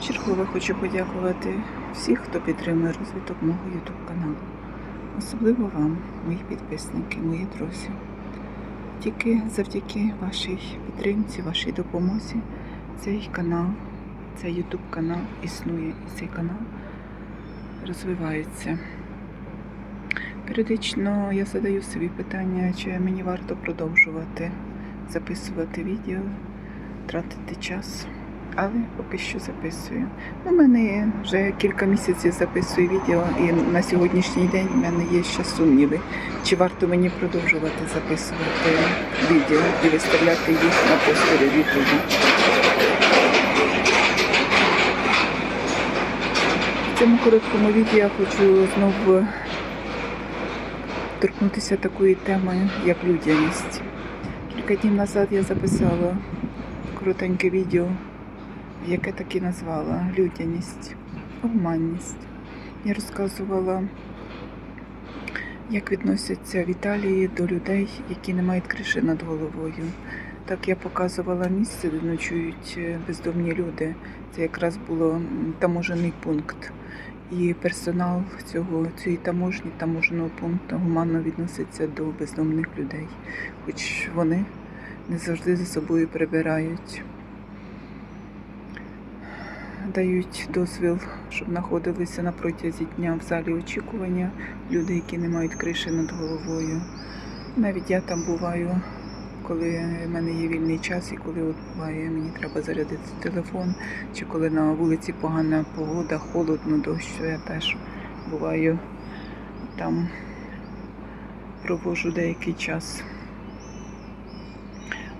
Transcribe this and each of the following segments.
Чергове хочу подякувати всіх, хто підтримує розвиток мого YouTube каналу. Особливо вам, мої підписники, мої друзі. Тільки завдяки вашій підтримці, вашій допомозі цей канал, цей YouTube канал існує і цей канал розвивається. Періодично я задаю собі питання, чи мені варто продовжувати записувати відео, тратити час. Але поки що записую. У мене вже кілька місяців записую відео, і на сьогоднішній день в мене є ще сумніви, чи варто мені продовжувати записувати відео і виставляти їх на просторі в Ютубі. В цьому короткому відео я хочу знову торкнутися такої теми, як людяність. Кілька днів назад я записала коротеньке відео яке так і назвала людяність, обманність. Я розказувала, як відносяться в Італії до людей, які не мають криші над головою. Так я показувала місце, де ночують е, бездомні люди. Це якраз було таможений пункт. І персонал цього цієї таможні, таможеного пункту гуманно відноситься до бездомних людей, хоч вони не завжди за собою прибирають дають дозвіл, щоб знаходилися на протязі дня в залі очікування люди, які не мають криші над головою. Навіть я там буваю, коли в мене є вільний час і коли от буває, мені треба зарядити телефон, чи коли на вулиці погана погода, холодно, дощ, я теж буваю там провожу деякий час.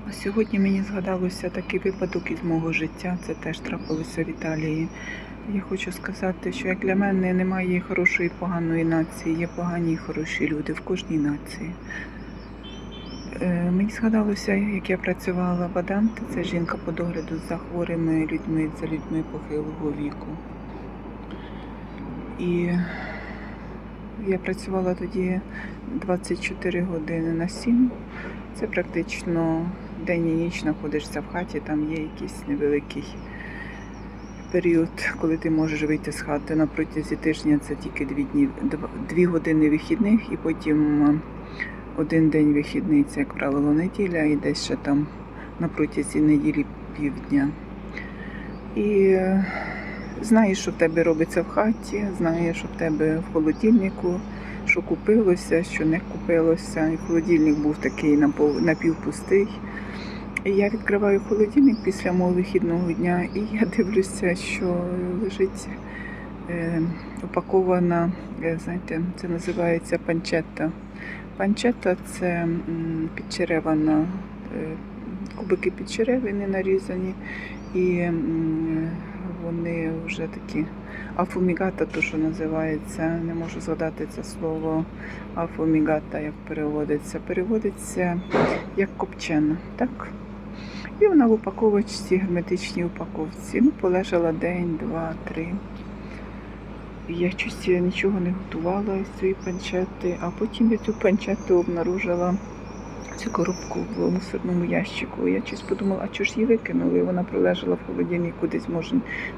Сьогодні мені згадалося такий випадок із мого життя. Це теж трапилося в Італії. Я хочу сказати, що як для мене немає хорошої і поганої нації, є погані і хороші люди в кожній нації. Е, Мені згадалося, як я працювала в Аданте, це жінка по догляду за хворими людьми, за людьми похилого віку. І я працювала тоді 24 години на 7. Це практично день і ніч знаходишся в хаті, там є якийсь невеликий період, коли ти можеш вийти з хати на протязі тижня. Це тільки дві дні, дві години вихідних, і потім е, один день вихідний, це, як правило, неділя, і десь ще там на протязі неділі півдня. І е, знаєш, що в тебе робиться в хаті, знаєш, що в тебе в холодильнику що купилося, що не купилося. І холодильник був такий напівпустий. Я відкриваю холодильник після мого вихідного дня, і я дивлюся, що лежить е, упакована, е, знаєте, це називається панчета. Панчета це підчеревана, е, кубики підчеревини нарізані, і м, вони вже такі афумігата, то що називається, не можу згадати це слово афумігата, як переводиться. Переводиться як копчена, так? І вона в упаковочці, герметичній упаковці. Ну, полежала день, два, три. Я щось нічого не готувала з цієї панчети, а потім я цю панчету обнаружила цю коробку в мусорному ящику. Я щось подумала, а чого ж її викинули? Вона пролежала в холодильнику десь, може,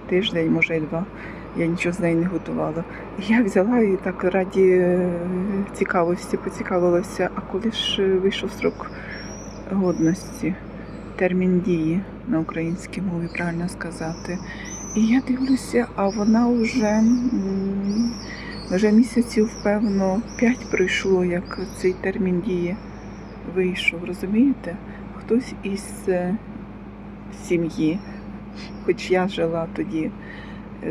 тиждень, може, і два. Я нічого з нею не готувала. Я взяла і так раді е, цікавості поцікавилася, а коли ж вийшов срок годності, термін дії на українській мові, правильно сказати. І я дивлюся, а вона вже, вже місяців, певно, п'ять пройшло, як цей термін дії вийшов. Розумієте? Хтось із е, сім'ї, хоч я жила тоді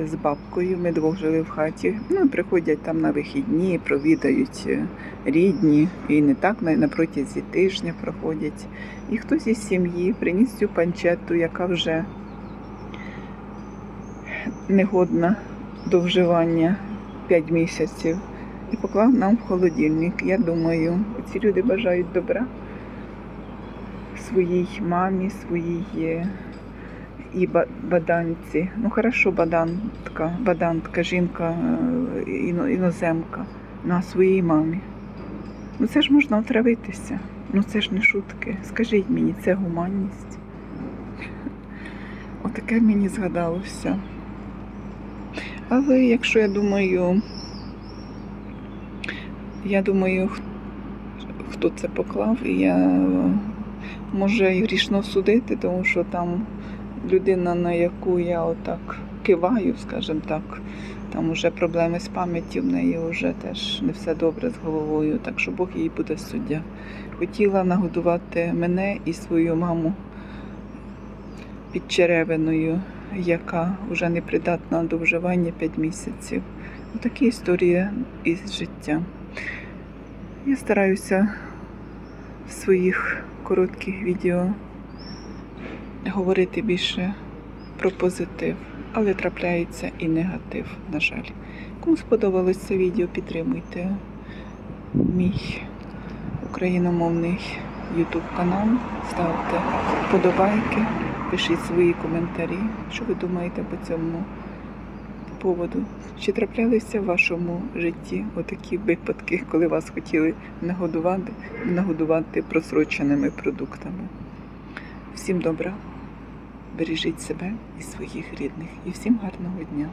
з бабкою, ми двох жили в хаті. Ну, приходять там на вихідні, провідають е, рідні, і не так на, протязі тижня проходять. І хтось із сім'ї приніс цю панчету, яка вже негодна до вживання 5 місяців, і поклав нам в холодильник. Я думаю, ці люди бажають добра своїй мамі, своїй е, і баданці. Ну, хорошо, бадантка, бадантка, жінка, е, іно- іноземка на своїй мамі. Ну це ж можна отравитися. Ну це ж не шутки. Скажіть мені, це гуманність. Отаке мені згадалося. Але якщо я думаю, я думаю, хто це поклав, і я може і грішно судити, тому що там людина, на яку я отак киваю, скажімо так, там вже проблеми з пам'яттю в неї вже теж не все добре з головою, так що Бог їй буде суддя. Хотіла нагодувати мене і свою маму під черевиною, яка вже не придатна до вживання 5 місяців. Такі історії із життя. Я стараюся в своїх коротких відео говорити більше про позитив, але трапляється і негатив, на жаль. Кому сподобалось це відео, підтримуйте мій україномовний YouTube канал, ставте вподобайки, пишіть свої коментарі, що ви думаєте по цьому поводу. Чи траплялися в вашому житті отакі випадки, коли вас хотіли нагодувати, нагодувати просроченими продуктами? Всім добра, бережіть себе і своїх рідних, і всім гарного дня!